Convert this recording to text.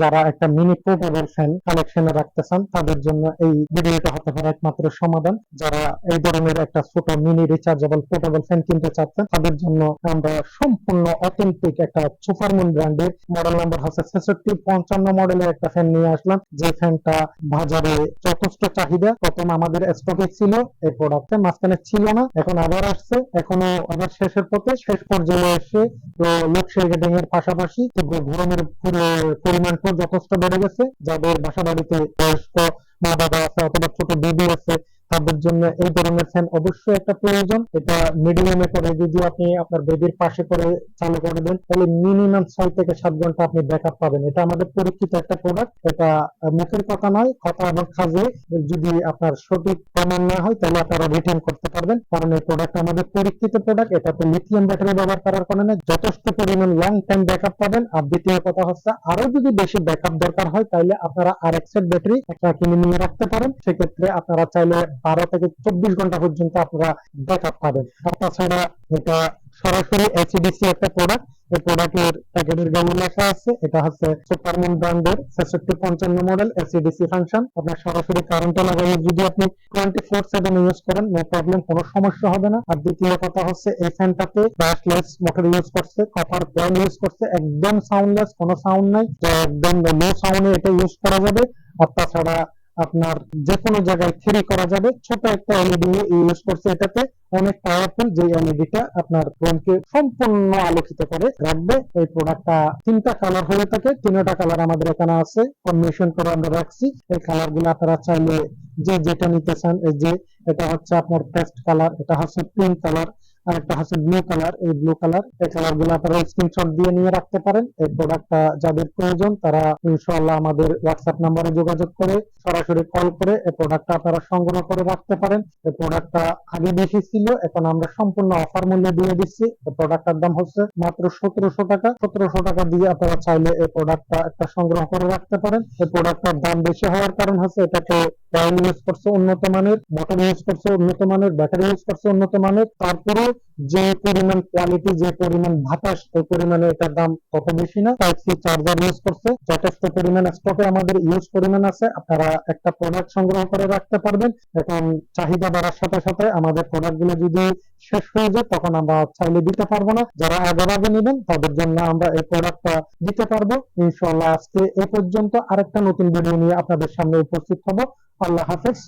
যারা একটা mini portable fan কালেকশনে রাখতে চান তাদের জন্য এই ভিডিওটা হতে পারে একমাত্র সমাধান। যারা এই ধরনের একটা ছোট মিনি রিচার্জেবল পোর্টেবল ফ্যান কিনতে চাচ্ছেন, তাদের জন্য আমরা সম্পূর্ণ অথেন্টিক একটা সুপারমুন ব্র্যান্ডের মডেল নাম্বার হচ্ছে ছেষট্টি পঞ্চান্ন মডেলের একটা ফ্যান নিয়ে আসলাম। যে ফ্যানটা বাজারে যথেষ্ট চাহিদা। প্রথম আমাদের স্টকে ছিল, এই প্রোডাক্টে মাঝখানে ছিল না, এখন আবার আসছে, এখনও আবার শেষের পথে। শেষ পর্যায়ে এসে লোডশেডিং এর পাশাপাশি তীব্র পরি- যথেষ্ট বেড়ে গেছে। যাদের বাসা বাড়িতে বয়স্ক মা বাবা আছে অথবা ছোট বেবি আছে তাদের জন্য এই ধরনের ফ্যান অবশ্যই একটা প্রয়োজন। এটা মিডিয়ামে করে যদি আপনি আপনার বেবির পাশে করে চালু করে দেন, তাহলে মিনিমাম ছয় থেকে সাত ঘণ্টা আপনি ব্যাকআপ পাবেন। এটা আমাদের পরীক্ষিত একটা প্রোডাক্ট এটা মুখের কথা নয়, কথা এবং কাজে। যদি আপনার সঠিক প্রমাণ না হয়, তাহলে আপনারা রিটার্ন করতে পারবেন। কারণ এই প্রোডাক্ট আমাদের পরীক্ষিত প্রোডাক্ট এটাতে লিথিয়াম ব্যাটারি ব্যবহার করার কারণে যথেষ্ট পরিমাণ লং টাইম ব্যাকআপ পাবেন। আর দ্বিতীয় কথা হচ্ছে, আরও যদি বেশি ব্যাকআপ দরকার হয়, তাহলে আপনারা আর এক্সের ব্যাটারি একটা কিনে নিয়ে রাখতে পারেন। সেক্ষেত্রে আপনারা চাইলে বারো থেকে চব্বিশ ঘণ্টা পর্যন্ত আপনারা ব্যাকআপ পাবেন। আর তাছাড়া এটা সরাসরি এসিডিসি একটা প্রোডাক্ট এই প্রোডাক্টের প্যাকেটের গায়ে লেখা আছে। এটা হচ্ছে সুপারমুন ব্র্যান্ডের ছেষট্টি পঞ্চান্ন মডেল এসিডিসি ফাংশন আপনার সরাসরি কারেন্টে লাগাইয়ে যদি আপনি টোয়েন্টি ফোর সেভেন ইউজ করেন নো প্রবলেম কোনো সমস্যা হবে না। আর দ্বিতীয় কথা হচ্ছে, এই ফ্যানটাতে ব্রাশলেস মোটর ইউজ করছে কপার কয়েল ইউজ করছে, একদম সাউন্ডলেস কোনো সাউন্ড নাই। একদম লো সাউন্ডে এটা ইউজ করা যাবে। আর তাছাড়া আপনার যে কোনো জায়গায় ক্যারি করা যাবে। ছোট একটা এলইডি ইউজ করছে এটাতে। অনেক পাওয়ারফুল যে এলইডিটা আপনার রুমকে সম্পূর্ণ আলোকিত করে, রাখবে। এই প্রোডাক্টটা তিনটা কালার হয়ে থাকে। তিনটা কালার আমাদের এখানে আছে। কম্বিনেশন করে আমরা রাখছি। এই কালারগুলো আপনারা চাইলে যে যেটা নিতে চান, এই যে এটা হচ্ছে আপনার পেস্ট কালার এটা হচ্ছে পিঙ্ক কালার আর একটা হচ্ছে ব্লু কালার এই ব্লু কালার এই কালারগুলো আপনারা স্ক্রিনশট দিয়ে নিয়ে রাখতে পারেন। এই প্রোডাক্টটা যাদের প্রয়োজন, তারা ইনশাআল্লাহ আমাদের হোয়াটসঅ্যাপ নাম্বারে যোগাযোগ করে, সরাসরি কল করে এই প্রোডাক্টটা আপনারা সংগ্রহ করে রাখতে পারেন। এই প্রোডাক্টটা আগে বেশি ছিল, এখন আমরা সম্পূর্ণ অফার মূল্যে দিয়ে দিচ্ছি। এই প্রোডাক্টটার দাম হচ্ছে মাত্র সতেরোশো টাকা। সতেরোশো টাকা দিয়ে আপনারা চাইলে এই প্রোডাক্টটা একটা সংগ্রহ করে রাখতে পারেন। এই প্রোডাক্টটার দাম বেশি হওয়ার কারণ হচ্ছে এটাকে ইউজ করছে উন্নত মানের মোটর ইউজ করছে উন্নত মানের ব্যাটারি ইউজ করছে উন্নত মানের। তারপরে যে পরিমাণ কোয়ালিটি যে পরিমাণ বাতাস ওই পরিমাণে এটার দাম তত বেশি না। টাইপ সি চার্জার ইউজ করছে। যথেষ্ট পরিমাণ স্টকে আমাদের ইউজ পরিমাণ আছে। আপনারা একটা প্রোডাক্ট সংগ্রহ করে রাখতে পারবেন। এখন চাহিদা বাড়ার সাথে সাথে আমাদের প্রোডাক্টগুলো যদি শেষ হয়ে যায়, তখন আমরা চাইলে দিতে পারব না। যারা আগে আগে নেবেন, তাদের জন্য আমরা এই প্রোডাক্টটা দিতে পারব। ইনশাল্লাহ আজকে এ পর্যন্ত আরেকটা নতুন ভিডিও নিয়ে আপনাদের সামনে উপস্থিত হব। আল্লাহ হাফেজ।